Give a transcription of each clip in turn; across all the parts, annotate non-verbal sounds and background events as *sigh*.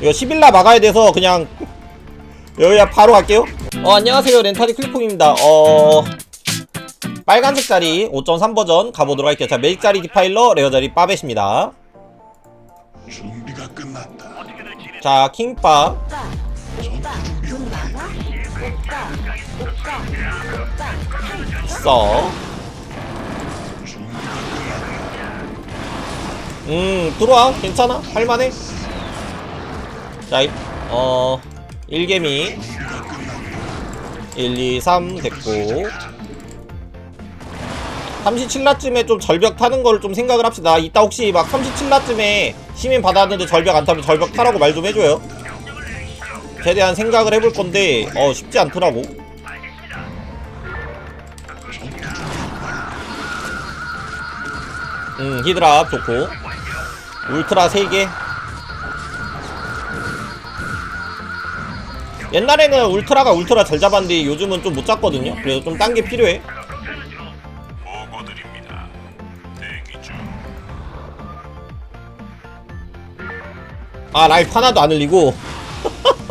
이거 10일날 막아야 돼서 그냥 여기야 바로 갈게요 어 안녕하세요 렌타리 클리퐁입니다 어 빨간색 자리 5.3 버전 가보도록 할게요 자 메릭 자리 디파일러 레어 자리 빠벳입니다 준비가 끝났다. 자 킹빠 써. 음, 들어와. 괜찮아. 할만해. 자, 이- 어, 1개미. 1, 2, 3 됐고. 37라쯤에 좀 절벽 타는 걸좀 생각을 합시다. 이따 혹시 막 37라쯤에 시민 받았는데 절벽 안 타면 절벽 타라고 말 좀 해줘요. 최대한 생각을 해볼 건데, 어, 쉽지 않더라고. 음, 히드라 좋고. 울트라 3개. 옛날에는 울트라가 울트라 잘 잡았는데 요즘은 좀 못 잡거든요. 그래서 좀 딴 게 필요해. 보고드립니다. 대기 중. 아, 라이프 하나도 안 흘리고.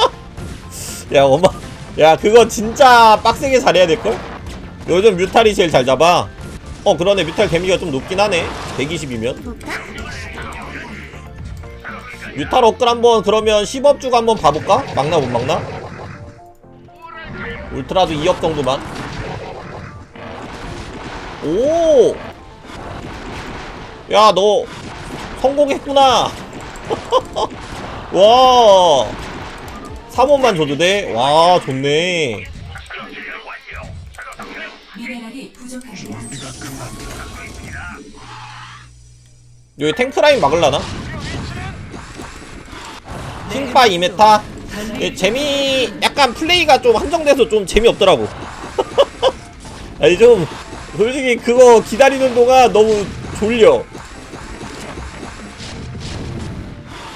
*laughs* 야, 엄마. 야, 그거 진짜 빡세게 잘해야 될걸? 요즘 뮤탈이 제일 잘 잡아. 어, 그러네. 뮤탈 데미지가 좀 높긴 하네. 120이면. 볼까? 뮤탈 업글 한번 그러면 10업 주고 한번 봐볼까? 막나 못 막나? 울트라도 2업 정도만 오! 야 너 성공했구나 *laughs* 와 3원만 줘도 돼? 와 좋네. 여기 탱크라인 막을라나? 킹파 2메타 예, 재미 약간 플레이가 좀 한정돼서 좀 재미없더라고. *laughs* 아니 좀 솔직히 그거 기다리는 동안 너무 졸려.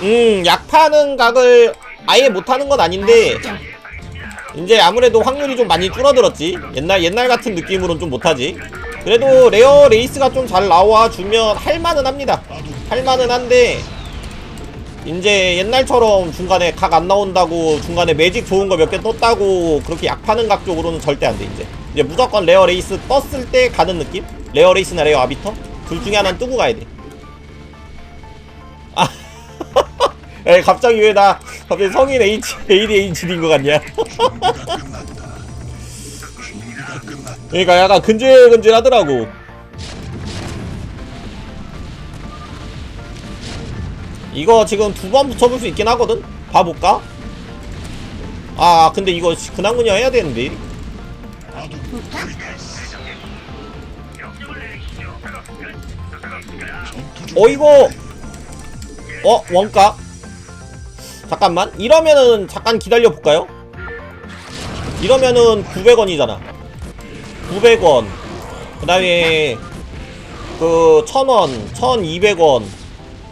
음 약파는 각을 아예 못하는 건 아닌데 이제 아무래도 확률이 좀 많이 줄어들었지. 옛날 옛날 같은 느낌으로는 좀 못하지. 그래도 레어 레이스가 좀 잘 나와 주면 할만은 합니다. 할만은 한데 이제 옛날처럼 중간에 각 안 나온다고 중간에 매직 좋은 거 몇 개 떴다고 그렇게 약 파는 각 쪽으로는 절대 안 돼 이제 이제 무조건 레어 레이스 떴을 때 가는 느낌? 레어 레이스나 레어 아비터? 둘 중에 하나는 뜨고 가야 돼 아, *laughs* 에 갑자기 왜 나 갑자기 성인 H ADHD인 것 같냐? *laughs* 그러니까 약간 근질근질하더라고. 이거 지금 두 번 붙여볼 수 있긴 하거든? 봐볼까? 아 근데 이거 근황문야 해야 되는데. 어 이거! 어 원가? 잠깐만. 이러면은 잠깐 기다려 볼까요? 이러면은 900원이잖아. 900원. 그 다음에 그 1000원 1200원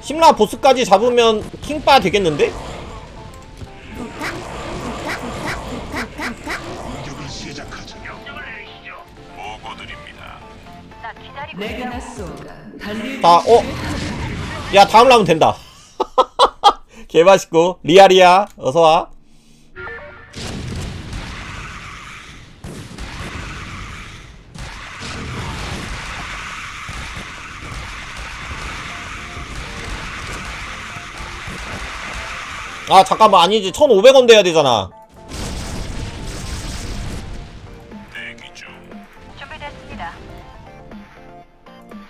심라 보스까지 잡으면 킹바 되겠는데? 보고드립니다. 나소가 달릴 자, 어? 야, 다음 라면 된다. *laughs* 개맛있고. 리아리아, 어서와. 아, 잠깐만. 아니지. 1,500원 돼야 되잖아. 대기 중. 준비됐습니다.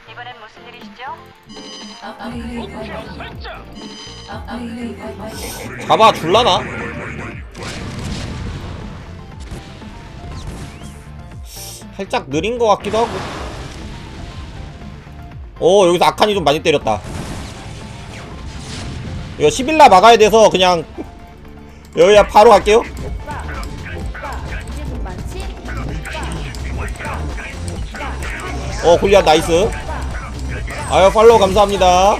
이번엔 무슨 일이시죠? 업그레이드 완료. 업그레이드 완료. 잡아 줄라나? 살짝 느린 것 같기도 하고. 오 여기서 아칸이 좀 많이 때렸다. 이거 10일날 막아야 돼서 그냥 여기야 바로 갈게요. 어 골리앗 나이스. 아유 팔로우 감사합니다.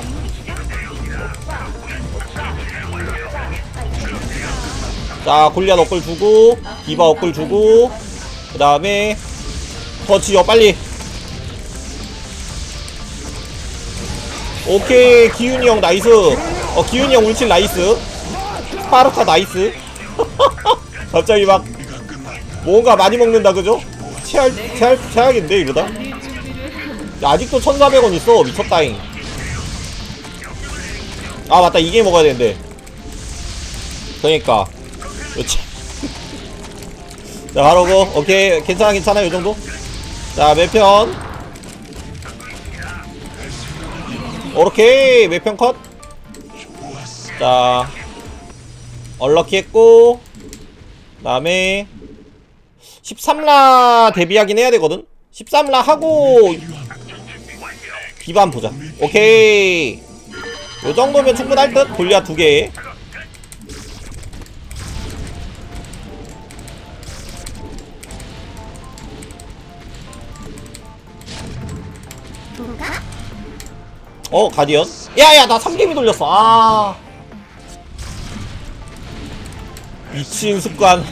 자 골리앗 업글 주고 디바 업글 주고 그 다음에 더 지어 빨리 오케이 기훈이 형 나이스 어 기훈이 형 울칠 나이스. 스파르타 나이스. *laughs* 갑자기 막. 뭔가 많이 먹는다 그죠? 체할 체할 체하겠는데 이러다? 야, 아직도 1,400원 있어 미쳤다잉. 아 맞다 이게 먹어야 되는데. 그러니까. 그렇지. *laughs* 자 바로 고 오케이. 괜찮아 괜찮아 요 정도? 자 매편. 오케이 매편 컷 자 얼럭키 했고 다음에 13라 데뷔하긴 해야 되거든? 13라 하고 기반 보자. 오케이. 요 정도면 충분할 듯 골리앗 두개? 어 가디언? 야야 나 3개미 돌렸어. 아 미친 습관. *laughs*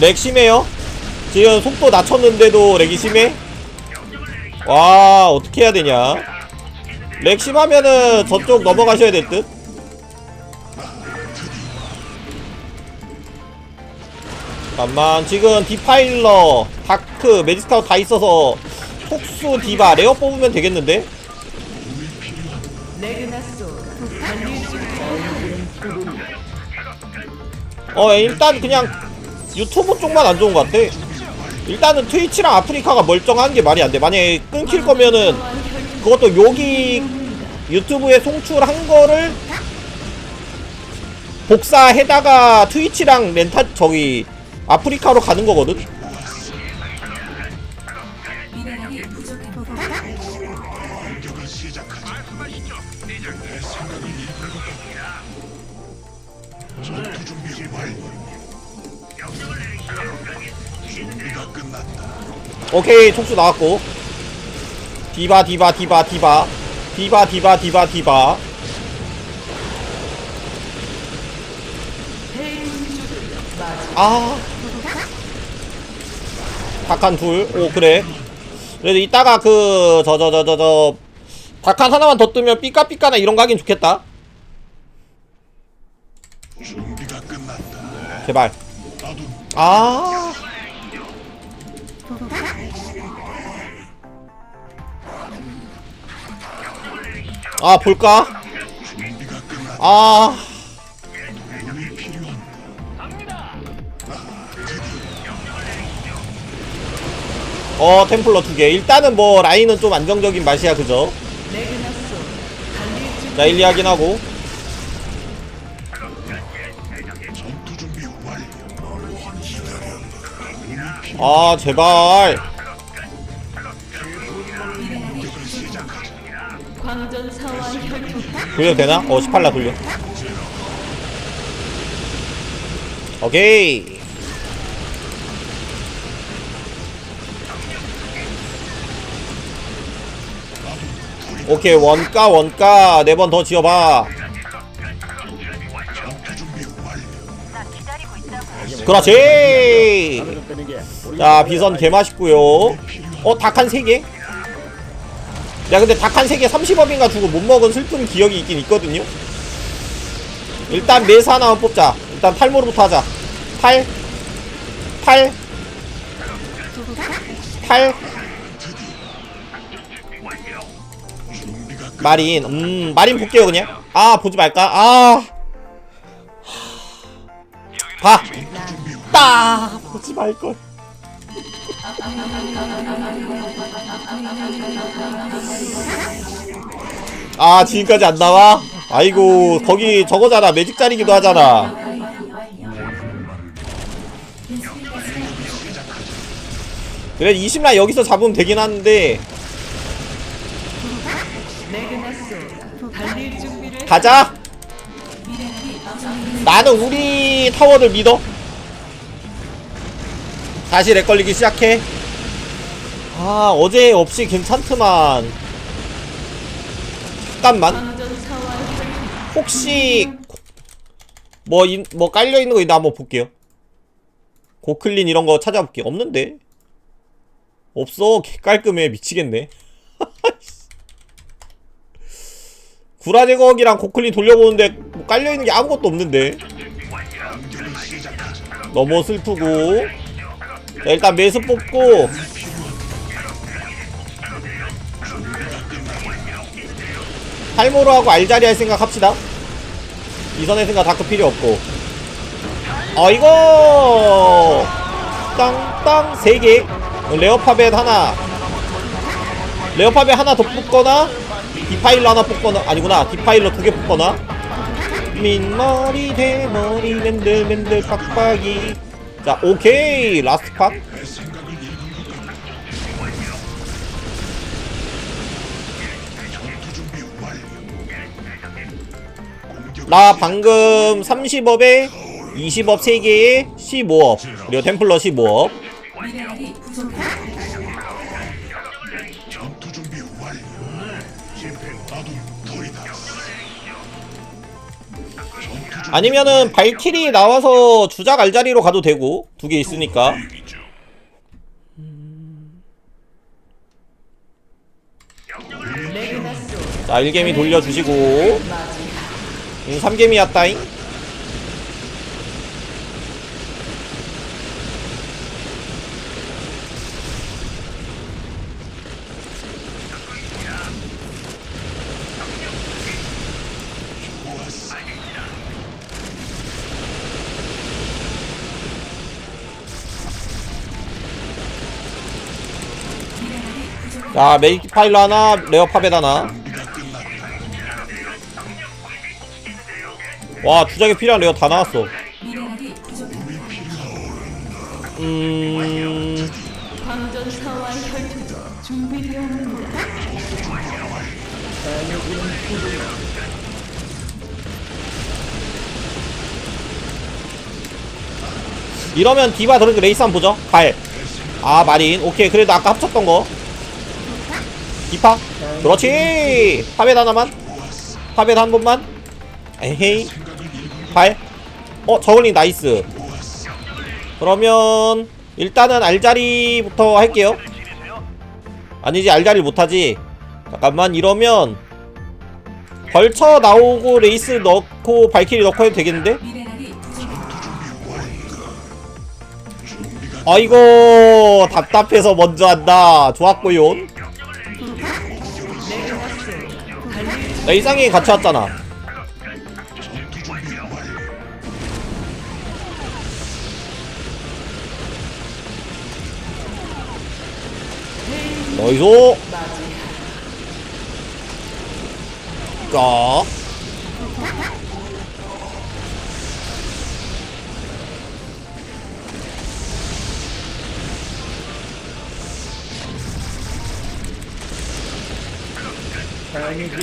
렉 심해요? 지금 속도 낮췄는데도 렉이 심해? 와 어떻게 해야 되냐? 렉 심하면은 저쪽 넘어가셔야 될 듯? 잠깐만 지금 디파일러 다크 매지스타우 다 있어서 폭수 디바 레어 뽑으면 되겠는데? 어 일단 그냥 유튜브 쪽만 안 좋은 것 같아. 일단은 트위치랑 아프리카가 멀쩡한 게 말이 안 돼. 만약에 끊길 거면은 그것도 여기 유튜브에 송출한 거를 복사해다가 트위치랑 렌타 저기 아프리카로 가는 거거든 오케이 촉수 나왔고. 디바 디바 디바 디바. 디바 디바 디바 디바. 아. 닭한 둘오 그래. 그래도 이따가 그 저 저 저 저저 닭한 하나만 더 뜨면 삐까삐까나 이런 거 하긴 좋겠다. 제발. 아 아 볼까? 아 어, 템플러 두 개. 일단은 뭐, 라인은 좀 안정적인 맛이야, 그죠? 자, 일리 하긴 하고. 아, 제발. *laughs* 돌려도 되나? 어, 18라 돌려. 오케이. 오케이, 원가, 원가. 네 번 더 지어봐. 그렇지! 자, 비선 개 맛있고요 어, 닭한 3개? 야, 근데 닭 한 3개 30억인가 주고 못 먹은 슬픈 기억이 있긴 있거든요? 일단 매사 하나만 뽑자. 일단 탈모로부터 하자. 탈, 탈, 탈, 준비가 끝. 마린. 음, 마린 볼게요, 그냥. 아, 보지 말까? 아. 봐! 따! 보지 말걸. 아, 지금까지 안 나와? 아이고, 거기 저거잖아. 매직 자리기도 하잖아. 그래, 20라 여기서 잡으면 되긴 하는데. 가자! 나는 우리 타워들 믿어. 다시 렉 걸리기 시작해. 아, 어제 없이 괜찮더만. 잠깐만. 혹시 뭐, 인, 뭐 깔려 있는 거 있나 한번 볼게요. 고클린 이런 거 찾아볼게. 없는데. 없어 개 깔끔해 미치겠네 *laughs* 구라 제거기랑 고클린 돌려보는데 뭐 깔려있는 게 아무것도 없는데. 너무 슬프고 자 일단 매스 뽑고. 탈모로 하고 알자리 할 생각 합시다. 이선의 생각 다크 필요 없고. 아 이거! 땅땅 3개. 레어파벳 하나. 레어파벳 하나 더 뽑거나 디파일러 하나 뽑거나 아니구나. 디파일러 두 개 뽑거나. 민머리 대머리 맨들맨들 빡빡이 자 오케이. 라스트. 공격 나 방금 30업에 20업 3개에 15업. 그리고 템플러 15업 아니면은 발키리 나와서 주작 알자리로 가도 되고 두 개 있으니까. 자 1개미 돌려주시고 음, 3개미 였다잉 자 메이키 파일러 하나? 레어 파벳 하나? 와 주작에 필요한 레어 다 나왔어. 음... 이러면 디바 드르그 레이스 한번 보죠. 발. 아 마린. 오케이. 그래도 아까 합쳤던 거 디파? 그렇지. 파벳 하나만. 파벳 한 번만. 에헤이. 발. 어 저글링 나이스. 그러면 일단은 알자리부터 할게요. 아니지 알자리 못하지. 잠깐만 이러면 벌쳐 나오고 레이스 넣고 발키리 넣고 해도 되겠는데? 아이고 답답해서 먼저 한다. 좋았고요 나 이상이 같이 왔잖아. 너이소 까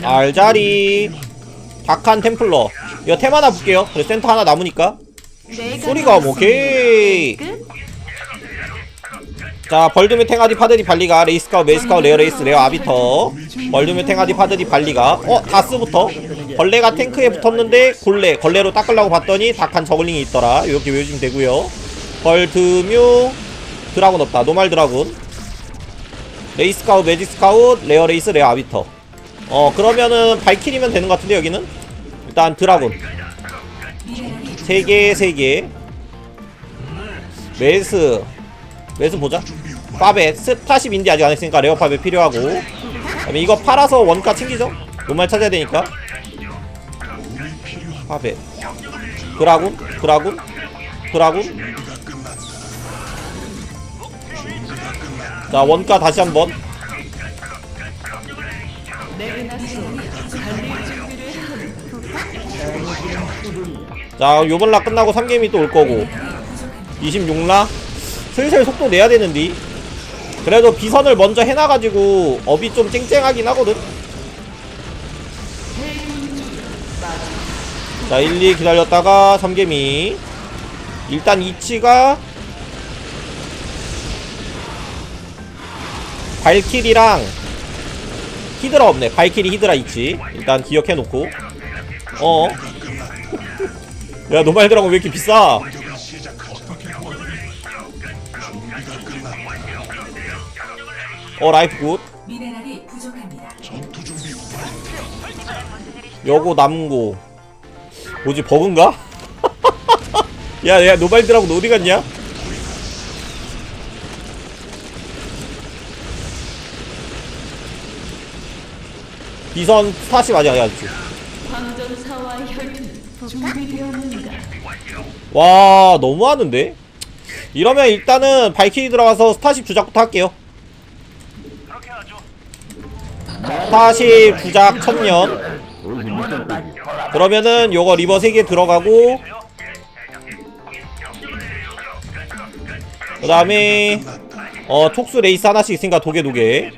알자리. 박한 템플러. 이거 템 하나 볼게요. 그래 센터 하나 남으니까. 소리가 뭐 오케이. 자 벌드메 탱아디 파드디 발리가 레이스카우 메이스카우 레어 레이스 레어 아비터. 벌드메 탱아디 파드디 발리가. 어 다스부터. 벌레가 탱크에 붙었는데 골레 걸레로 닦으려고 봤더니 닭한 저글링이 있더라. 이렇게 외우시면 되고요. 벌드뮤 드라군 없다. 노말 드라군. 레이스카우 매직스카우 레어 레이스 레어 아비터 어 그러면은 발키리면 되는 것 같은데 여기는? 일단 드라군. 미네랄이 3개 3개. 메스. 메스 보자. 파벳 스타십인디 아직 안 했으니까 레어 파벳 필요하고. 그다음에 이거 팔아서 원가 챙기죠. 노말 찾아야 되니까. 파벳 드라군 드라군 드라군. 자 원가 다시 한번 자 요번 라 끝나고 3게임이 또 올 거고. 26라? 슬슬 속도 내야 되는데. 그래도 비선을 먼저 해놔가지고 업이 좀 쨍쨍하긴 하거든. 자 1, 2 기다렸다가 3개미 일단 이치가 발킬이랑 히드라 없네 발킬이 히드라 있지 일단 기억해놓고 어 야 노말 드라곤 왜 이렇게 비싸. 어 라이프 굿. 요거 남고 뭐지 버그인가? *laughs* 야야 노발드라고 어디 갔냐? 비선 40 아니야 아직 광전사와의 혈투는 준비되었는가? 와 너무하는데? 이러면 일단은 발키리 들어가서 스타십 주작부터 할게요. 스타십 주작 천년 그러면은 요거 리버 3개 들어가고 그 다음에 어 촉수 레이스 하나씩 있으니까 도개 도개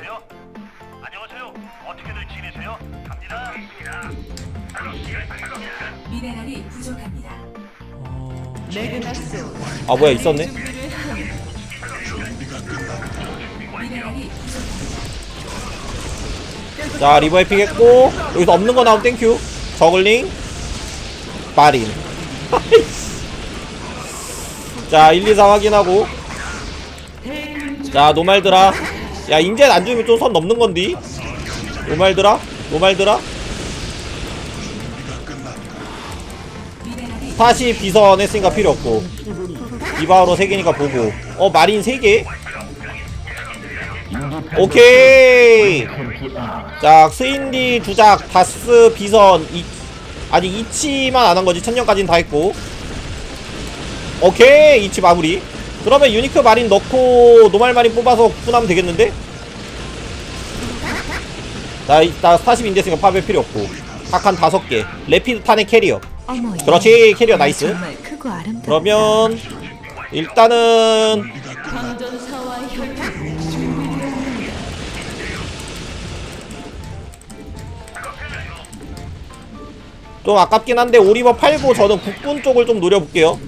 아 뭐야 있었네. 자 리버 에픽 했고 여기서 없는 거 나오면 땡큐. 저글링. 마린. *laughs* 자 1, 2, 4 확인하고. 자 노말드라. 야 인젠 안 주면 좀 선 넘는 건디. 노말드라? 노말드라? 다시 비선 했으니까 필요 없고 이바우로 3개니까 보고. 어 마린 3개? 오케이. 자 스인디 주작 다스 비선 이, 아직 이치만 안 한 거지. 천년까지는 다 했고. 오케이 이치 마무리. 그러면 유니크 마린 넣고 노말 마린 뽑아서 구분하면 되겠는데? 자 이따 스타십 인데스가 파벨 필요 없고. 각한 다섯 개. 레피드 탄의 캐리어. 그렇지 캐리어 나이스. 그러면 일단은? 좀 아깝긴 한데 오리버 팔고 저는 국군 쪽을 좀 노려볼게요.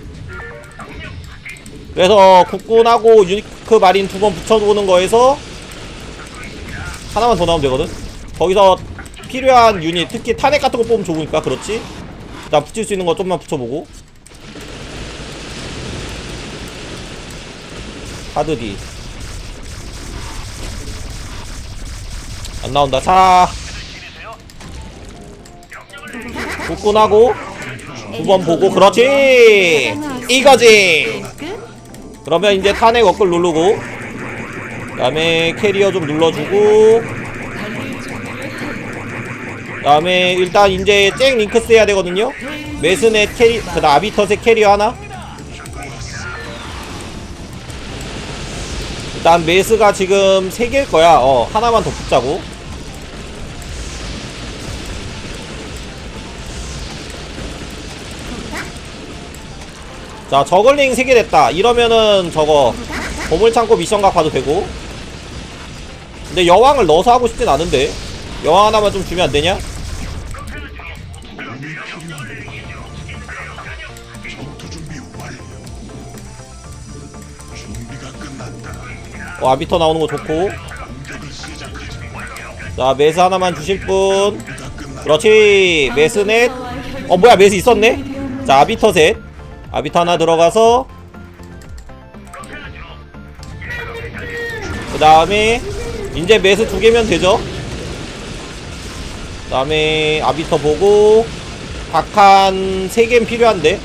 그래서 국군하고 유니크 마린 두 번 붙여보는 거에서 하나만 더 나오면 되거든? 거기서 필요한 유닛 특히 탄핵 같은 거 뽑으면 좋으니까 그렇지? 나 붙일 수 있는 거 좀만 붙여보고 카드 D 안 나온다. 자! 국군하고 두 번 보고 그렇지! 이거지! 그러면 이제 탄핵 워클 누르고 그 다음에 캐리어 좀 눌러주고 그 다음에 일단 이제 잭 링크스 해야 되거든요? 메스넷 캐리 그 다음 아비터셋 캐리어 하나 일단 메스가 지금 3개일 거야. 어 하나만 더 붙자고. 자 저글링 3개 됐다. 이러면은 저거 보물창고 미션각 봐도 되고. 근데 여왕을 넣어서 하고 싶진 않은데. 여왕 하나만 좀 주면 안 되냐? 어 아비터 나오는 거 좋고. 자 메스 하나만 주실 분. 그렇지. 메스 넷. 어 뭐야 메스 있었네? 자 아비터 셋. 아비터 하나 들어가서. 그 다음에 이제 메스 두 개면 되죠? 그 다음에 아비터 보고. 박한 세 개는 필요한데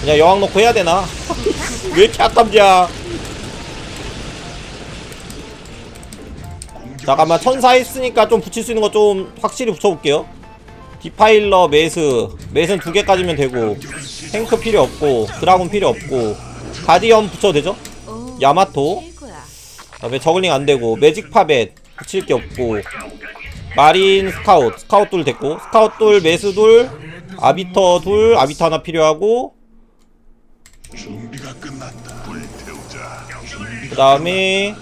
그냥 여왕 넣고 해야 되나? 왜 이렇게 아깝냐? 잠깐만 천사 했으니까 좀 붙일 수 있는 거 좀 확실히 붙여볼게요. 디파일러 메스. 메스는 두 개까지면 되고 탱크 필요 없고 드라곤 필요 없고 가디언 붙여도 되죠? 오, 야마토. 그다음에 저글링 안되고 매직 파벳 붙일 게 없고 마린 스카웃. 스카웃 둘 됐고 스카웃 둘 메스 둘 아비터 둘 아비터 하나 필요하고 준비가 끝났다. 불태우자. 그 다음에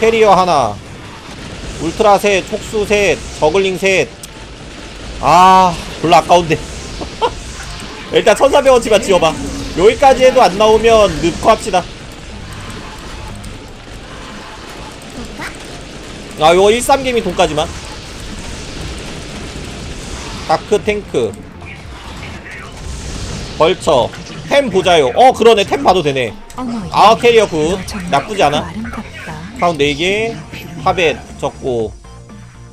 캐리어 하나. 울트라 셋 촉수 셋 저글링 셋아 별로 아까운데. *laughs* 일단 1400원치만 지어봐. 여기까지 해도 안 나오면 넣고 합시다. 아 요거 13개미 돈까지만. 다크 탱크. 벌처 템 보자요. 어 그러네. 템 봐도 되네. 아 캐리어 굿. 나쁘지 않아. 카운 4개. 파벳 적고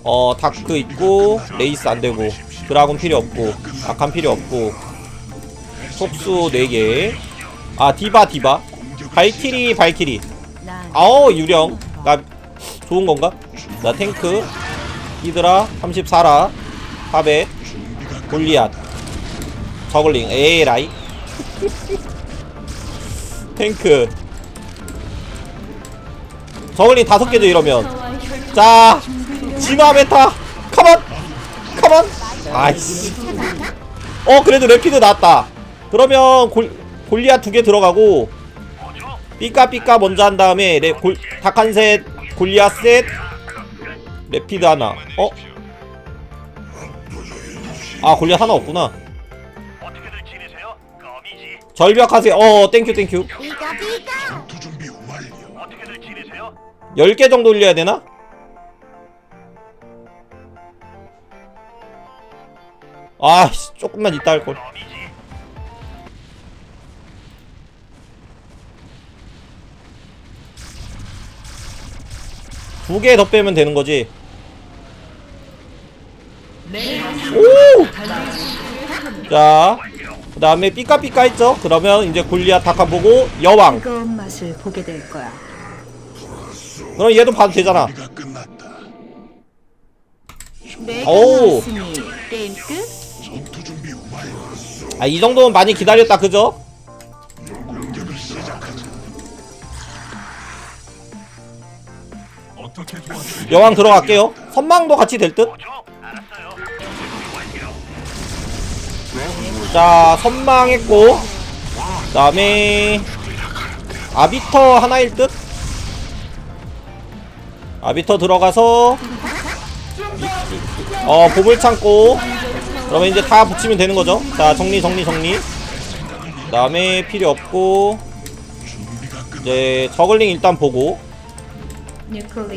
어 다크 있고 레이스 안되고 드라곤 필요 없고 아칸 필요 없고 속수 4개. 아 디바 디바. 발키리 발키리. 난 아오 유령. 나 좋은 건가? 나 탱크. 히드라 34라. 파벳 골리앗. 저글링 에라이 *laughs* 탱크. 저글링 다섯 개죠 이러면. 자 진화 메타. 컴온! 컴온! 아이씨. 어 그래도 레피드 나왔다. 그러면 골, 골리앗 두개 들어가고 삐까삐까 먼저 한 다음에 레, 골, 닭한 셋 골리앗 셋. 레피드 하나. 어? 아 골리앗 하나 없구나 절벽 하세요 어 땡큐 땡큐 비가 비가 전투 준비 완료. 어떻게들 지내세요? 10개 정도 올려야 되나? 아 씨 조금만 이따 할걸 껌이지. 두 개 더 빼면 되는 거지 내 오! 자, 그 다음에 삐까삐까 했죠? 그러면 이제 골리앗 닭한 보고 여왕. 뜨거운 맛을 보게 될 거야. 그럼 얘도 봐도 되잖아. 우리가 끝났다. 내가 오. 나왔으니 게임 끝. 전투 준비 완료. 아, 이 정도면 많이 기다렸다, 그죠? 공격을 시작하자. 어떻게 도와드릴까요? 여왕 들어갈게요. 선망도 같이 될 듯? 자, 선망했고. 그 다음에, 아비터 하나일 듯? 아비터 들어가서, 어, 보물 창고. 그러면 이제 다 붙이면 되는 거죠. 자, 정리, 정리, 정리. 그 다음에 필요 없고, 이제 저글링 일단 보고,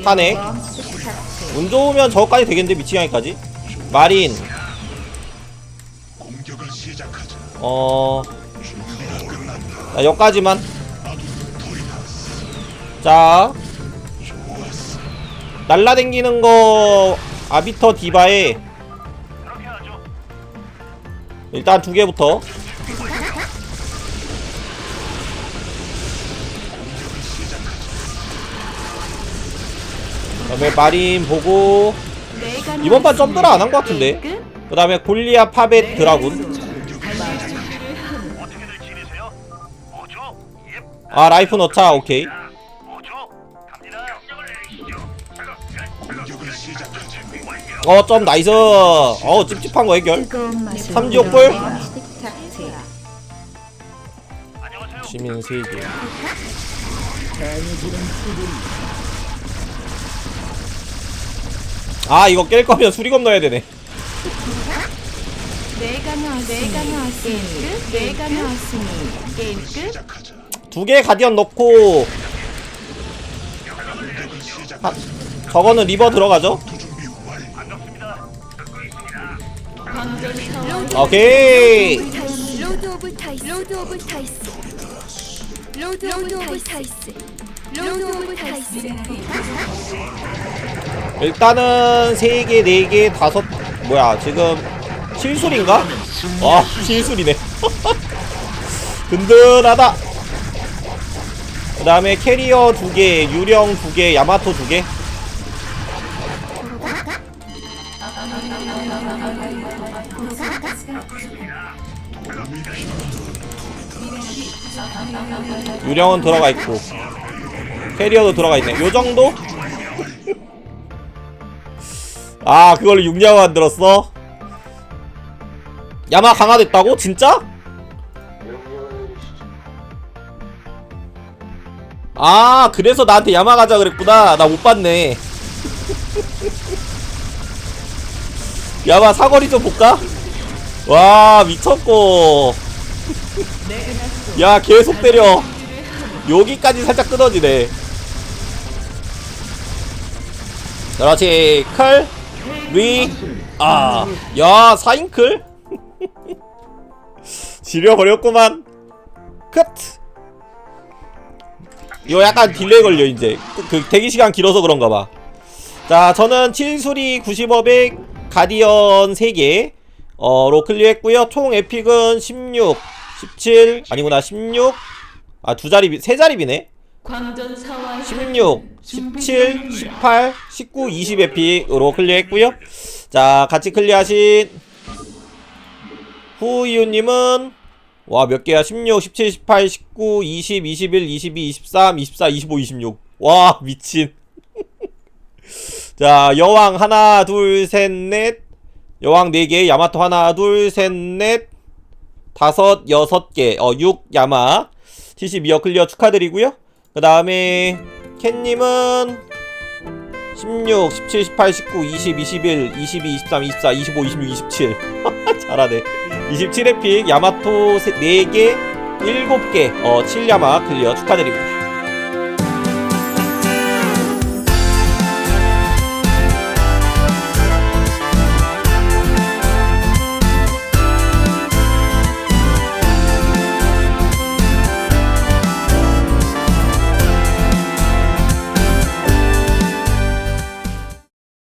스타트. 운 좋으면 저거까지 되겠는데, 미치광이까지. 마린, 어, 자, 여기까지만. 자, 날라댕기는 거 아비터 디바에. 일단 두 개부터. 그 다음에 마린 보고 이번 판 점프를 안 한 것 같은데? 게임 끝. 그다음에 골리아 파벳 드라군. 아 라이프 넣자 오케이. 어점 나이스. 어 찝찝한 거 해결. 삼지옥 뿔? 시민 세 개. 아 이거 깰 거면 수리검 넣어야 되네. 내가 나왔 내가 나왔으니 끝. 내가 나왔으니 게임 끝. 두 개 가디언 넣고. 아, 저거는 리버 들어가죠? 오케이. 일단은 세 개, 네 개, 다섯 뭐야 지금 실술인가? 와 실술이네. *laughs* 든든하다. 그 다음에 캐리어 두 개, 유령 두 개, 야마토 두 개. 유령은 들어가 있고 캐리어도 들어가 있네. 요 정도? 아 그걸로 육량 만들었어? 야마 강화됐다고? 진짜? 아 그래서 나한테 야마 가자 그랬구나. 나 못 봤네. 야마 사거리 좀 볼까? 와 미쳤고. 야 계속 때려. 여기까지 살짝 끊어지네. 그렇지. 클 위, 아, 야, 사인클? *laughs* 지려버렸구만. 끝 이거 약간 딜레이 걸려 이제. 그, 그 대기 시간 길어서 그런가 봐자 저는 7수리 90업에 가디언 3개 어로 클리어 했고요. 총 에픽은 16 17 아니구나 16 아 두 자리 세 자리비네? 광전사와 16, 17, 18, 19, 20 에픽으로 클리어 했고요. 자, 같이 클리어하신 후이유님은 와 몇 개야? 16, 17, 18, 19, 20, 21, 22, 23, 24, 25, 26. 와 미친. *laughs* 자, 여왕 하나, 둘, 셋, 넷. 여왕 4개, 야마토 하나, 둘, 셋, 넷. 다섯, 여섯 개. 어, 6 야마. 72억 클리어 축하드리고요. 그 다음에 캔님은 16, 17, 18, 19, 20, 21, 22, 23, 24, 25, 26, 27 잘하네 27에픽 야마토 4개 7개 어 7야마 클리어 축하드립니다